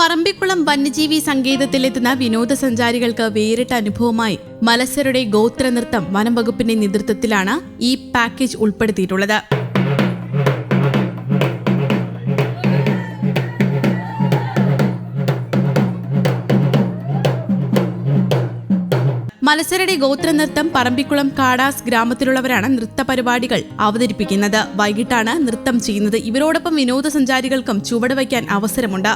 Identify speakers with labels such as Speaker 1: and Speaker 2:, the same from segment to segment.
Speaker 1: പറമ്പിക്കുളം വന്യജീവി സങ്കേതത്തിലെത്തുന്ന വിനോദസഞ്ചാരികൾക്ക് വേറിട്ട അനുഭവമായി മലസരുടെ ഗോത്ര നൃത്തം വനം വകുപ്പിന്റെ നേതൃത്വത്തിലാണ് ഈ പാക്കേജ് ഉൾപ്പെടുത്തിയിട്ടുള്ളത്. മലസരയുടെ ഗോത്രനൃത്തം പറമ്പിക്കുളം കാടാസ് ഗ്രാമത്തിലുള്ളവരാണ് നൃത്ത പരിപാടികൾ അവതരിപ്പിക്കുന്നത്. വൈകിട്ടാണ് നൃത്തം ചെയ്യുന്നത്. ഇവരോടൊപ്പം വിനോദസഞ്ചാരികൾക്കും ചുവട് വയ്ക്കാൻ അവസരമുണ്ട്.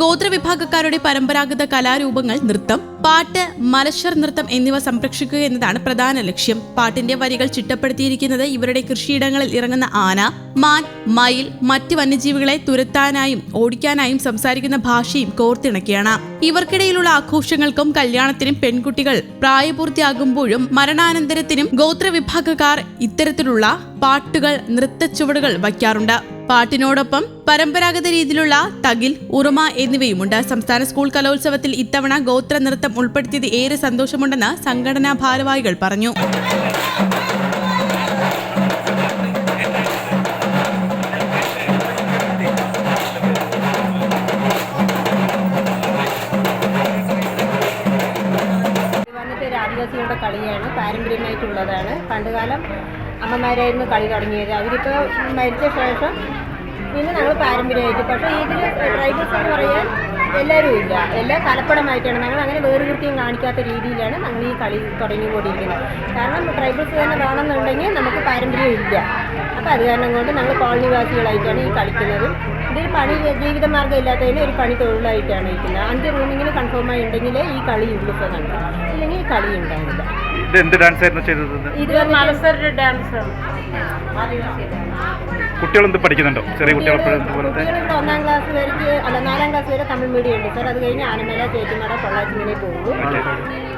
Speaker 1: ഗോത്രവിഭാഗക്കാരുടെ പരമ്പരാഗത കലാരൂപങ്ങൾ നൃത്തം പാട്ട് മലശർ നൃത്തം എന്നിവ സംരക്ഷിക്കുക എന്നതാണ് പ്രധാന ലക്ഷ്യം. പാട്ടിന്റെ വരികൾ ചിട്ടപ്പെടുത്തിയിരിക്കുന്നത് ഇവരുടെ കൃഷിയിടങ്ങളിൽ ഇറങ്ങുന്ന ആന മാൻ മയിൽ മറ്റ് വന്യജീവികളെ തുരത്താനായും ഓടിക്കാനായും സംസാരിക്കുന്ന ഭാഷയും കോർത്തിണക്കിയാണ്. ഇവർക്കിടയിലുള്ള ആഘോഷങ്ങൾക്കും കല്യാണത്തിനും പെൺകുട്ടികൾ പ്രായപൂർത്തിയാകുമ്പോഴും മരണാനന്തരത്തിനും ഗോത്രവിഭാഗക്കാർ ഇത്തരത്തിലുള്ള പാട്ടുകൾ നൃത്തച്ചുവടുകൾ വയ്ക്കാറുണ്ട്. പാട്ടിനോടൊപ്പം പരമ്പരാഗത രീതിയിലുള്ള തകിൽ ഉറുമ എന്നിവയുമുണ്ട്. സംസ്ഥാന സ്കൂൾ കലോത്സവത്തിൽ ഇത്തവണ ഗോത്ര നൃത്തം ഉൾപ്പെടുത്തിയത് ഏറെ സന്തോഷമുണ്ടെന്ന് സംഘടനാ ഭാരവാഹികൾ പറഞ്ഞു.
Speaker 2: ആദിവാസികളുടെ കളിയാണ് പാരമ്പര്യമായിട്ടുള്ളതാണ്. പണ്ടുകാലം അമ്മമാരായിരുന്നു കളി തുടങ്ങിയത്. അവരിപ്പോൾ മരിച്ച ശേഷം പിന്നെ ഞങ്ങൾ പാരമ്പര്യമായിട്ട്. പക്ഷേ ഇതിൽ ട്രൈബൽസ് എന്ന് പറയാൻ എല്ലാവരും ഇല്ല. എല്ലാം കലപ്പടമായിട്ടാണ്. ഞങ്ങൾ അങ്ങനെ വേറെ വേറുകൃത്യം കാണിക്കാത്ത രീതിയിലാണ് ഞങ്ങൾ ഈ കളി തുടങ്ങിക്കൊണ്ടിരിക്കുന്നത്. കാരണം ട്രൈബൽസ് തന്നെ വേണമെന്നുണ്ടെങ്കിൽ നമുക്ക് പാരമ്പര്യം ഇല്ല. അപ്പോൾ അത് കാരണം കൊണ്ട് ഞങ്ങൾ കോളനിവാസികളായിട്ടാണ് ഈ കളിക്കുന്നത്. ഇതൊരു പണി ജീവിതമാർഗം ഇല്ലാത്തതിന് ഒരു പണി തൊഴിലായിട്ടാണ് ഇരിക്കുന്നത്. അഞ്ച് റൂമിങ്ങിന് കൺഫേം ആയി ഉണ്ടെങ്കിലേ ഈ കളി ഉള്ളൂ ഇപ്പോൾ കണ്ടു. ഇല്ലെങ്കിൽ ഈ കളി ഉണ്ടാവില്ല.
Speaker 3: ഇത് എന്ത് ഡാൻസ് ആയിരുന്നു ചെയ്തത്
Speaker 2: ഇത് മത്സര
Speaker 3: എന്ത് പഠിക്കുന്നുണ്ടോ? ചെറിയ കുട്ടികൾ പോലത്തെ
Speaker 2: ഒന്നാം ക്ലാസ് വരെ അല്ല നാലാം ക്ലാസ് വരെ തമിഴ് മീഡിയം ഉണ്ട്. സാർ അത് കഴിഞ്ഞ് ആനമേല ചേറ്റുമല പൊള്ളാച്ചിങ്ങനെ പോകും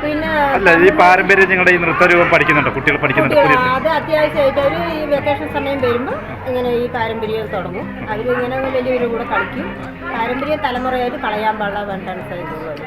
Speaker 2: പിന്നെ
Speaker 3: അല്ല ഈ പാരമ്പര്യം നിങ്ങളുടെ ഈ നൃത്തരൂപം പഠിക്കുന്നുണ്ടോ കുട്ടികൾ പഠിക്കുന്നുണ്ടോ
Speaker 2: അത് അത്യാവശ്യമായിട്ട് അവർ ഈ വെക്കേഷൻ സമയം വരുമ്പോൾ ഇങ്ങനെ ഈ പാരമ്പര്യം തുടങ്ങും. അവർ ഇങ്ങനെ വലിയവരുടെ കൂടെ കളിക്കും. പാരമ്പര്യ തലമുറയായിട്ട് കളയാൻ പാടില്ല വേണ്ടാണ് സൈസുള്ളത്